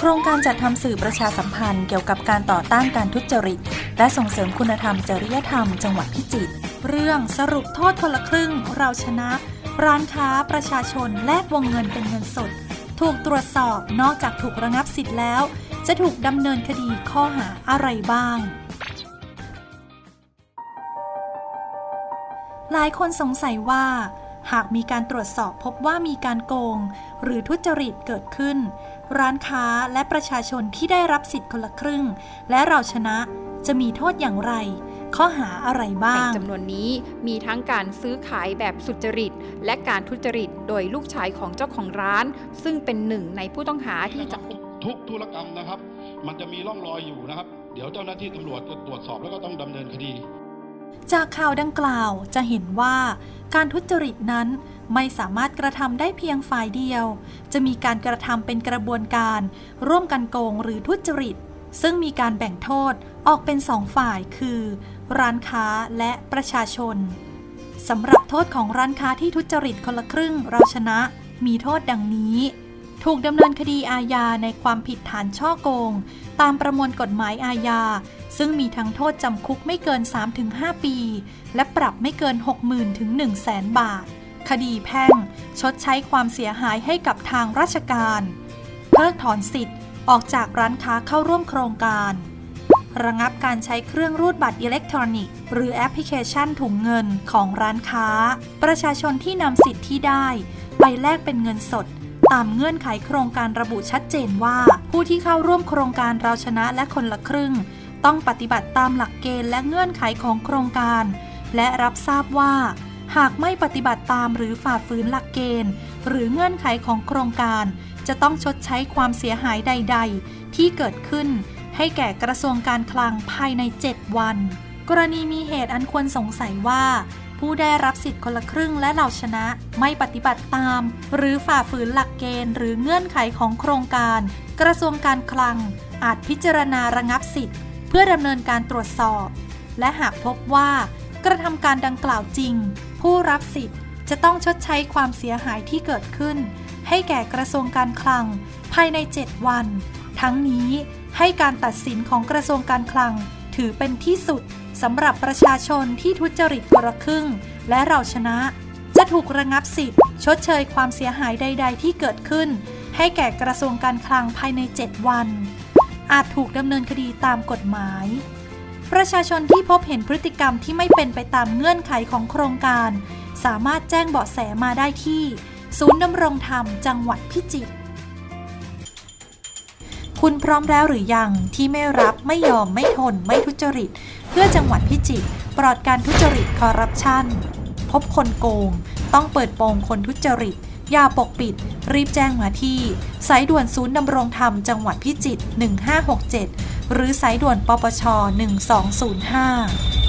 โครงการจัดทำสื่อประชาสัมพันธ์เกี่ยวกับการต่อต้านการทุจริต และส่งเสริมคุณธรรมจริยธรรมจังหวัดพิจิตรเรื่องสรุปโทษคนละครึ่ง เราชนะ ร้านค้าประชาชนแลกวงเงินเป็นเงินสด ถูกตรวจสอบนอกจากถูกระงับสิทธิ์แล้ว จะถูกดำเนินคดีข้อหาอะไรบ้าง หลายคนสงสัยว่า หากมีการตรวจสอบพบว่ามีการโกง หรือทุจริตเกิดขึ้น ร้านค้าและประชาชนที่ได้รับสิทธิ์คนละครึ่ง และเราชนะจะมีโทษอย่างไร ข้อหาอะไรบ้างในจำนวนนี้มีทั้งการซื้อขายแบบสุจริต และการทุจริตโดยลูกชายของเจ้าของร้าน ซึ่งเป็นหนึ่งในผู้ต้องหาที่จับกุมทุกธุรกรรมนะครับ มันจะมีร่องรอยอยู่นะครับ เดี๋ยวเจ้าหน้าที่ตำรวจจะตรวจสอบแล้วก็ต้องดำเนินคดี จากข่าวดังกล่าวจะเห็นว่าการทุจริตนั้นไม่สามารถกระทำได้เพียงฝ่ายเดียว จะมีการกระทำเป็นกระบวนการ ร่วมกันโกงหรือทุจริต ซึ่งมีการแบ่งโทษออกเป็นสองฝ่ายคือ ร้านค้าและประชาชนสำหรับโทษของร้านค้าที่ทุจริตคนละครึ่งเราชนะ มีโทษดังนี้ ถูกดำเนินคดีอาญาในความผิดฐานช่อโกง ตามประมวลกฎหมายอาญา ซึ่งมีทั้งโทษจำคุกไม่เกิน 3-5 ปี และปรับไม่เกิน 60,000ถึง100,000 บาท คดีแพ่ง ชดใช้ความเสียหายให้กับทางราชการ เพิกถอนสิทธิ์ออกจากร้านค้าเข้าร่วมโครงการ ระงับการใช้เครื่องรูดบัตรอิเล็กทรอนิกส์ หรือแอปพลิเคชันถุงเงินของร้านค้า ประชาชนที่นำสิทธิ์ที่ได้ไปแลกเป็นเงินสดตามเงื่อนไขโครงการระบุชัดเจนว่า ผู้ที่เข้าร่วมโครงการเราชนะและคนละครึ่ง ต้องปฏิบัติตามหลักเกณฑ์และเงื่อนไขของโครงการ และรับทราบว่า หากไม่ปฏิบัติตามหรือฝ่าฝืนหลักเกณฑ์ หรือเงื่อนไขของโครงการ จะต้องชดใช้ความเสียหายใด ๆ ที่เกิดขึ้น ให้แก่กระทรวงการคลังภายใน 7 วัน กรณีมีเหตุอันควรสงสัยว่าผู้ได้รับสิทธิ์คนละครึ่งและเหล่าชนะไม่ปฏิบัติตาม หรือฝ่าฝืนหลักเกณฑ์ หรือเงื่อนไขของโครงการ กระทรวงการคลัง อาจพิจารณาระงับสิทธิ์ เพื่อดำเนินการตรวจสอบ และหากพบว่ากระทำการดังกล่าวจริง ผู้รับสิทธิ์จะต้องชดใช้ความเสียหายที่เกิดขึ้น ให้แก่กระทรวงการคลัง ภายใน 7 วัน ทั้งนี้ให้การตัดสินของกระทรวงการคลัง ถือเป็นที่สุดสำหรับประชาชนที่ทุจริตคนละครึ่ง และเราชนะ จะถูกระงับสิทธิ์ ชดเชยความเสียหายใด ๆ ที่เกิดขึ้น ให้แก่กระทรวงการคลังภายใน 7 วัน อาจถูกดำเนินคดีตามกฎหมาย ประชาชนที่พบเห็นพฤติกรรมที่ไม่เป็นไปตามเงื่อนไขของโครงการ สามารถแจ้งเบาะแสมาได้ที่ ศูนย์ดำรงธรรมจังหวัดพิจิตรคุณพร้อมแล้วหรือยังที่ไม่รับไม่ยอมไม่ทน ไม่ทุจริต เพื่อจังหวัดพิจิตรปลอดการทุจริตคอร์รัปชันพบคนโกง ต้องเปิดโปงคนทุจริต อย่าปกปิด รีบแจ้งมาที่ สายด่วนศูนย์ดำรงธรรมจังหวัดพิจิตร1567 หรือสายด่วนปปช 1205